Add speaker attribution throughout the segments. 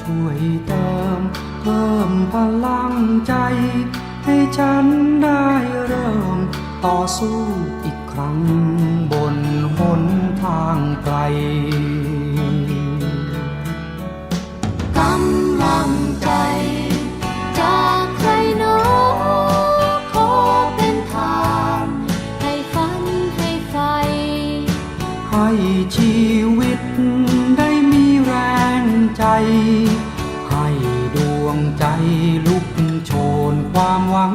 Speaker 1: ช่วยเติมเพิ่มพลังใจ ให้ฉันได้เริ่ม ต่อสู้อีกครั้งบนหนทางไกล
Speaker 2: กำลังใจจากใครหนอขอเป็นทานให้ฝันให้ไฟ
Speaker 1: ให้ชีวิตได้มีแรง ใจ ให้ดวงใจลุกโชนความหวัง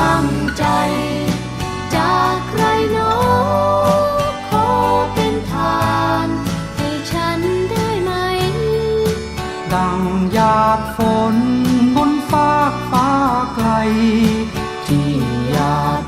Speaker 2: ำลังใจ จากใครโน้ขอเป็นทานให้ฉันได้ไหม
Speaker 1: ดังหยาดฝนบนฟากฟ้าไกล ที่หยาด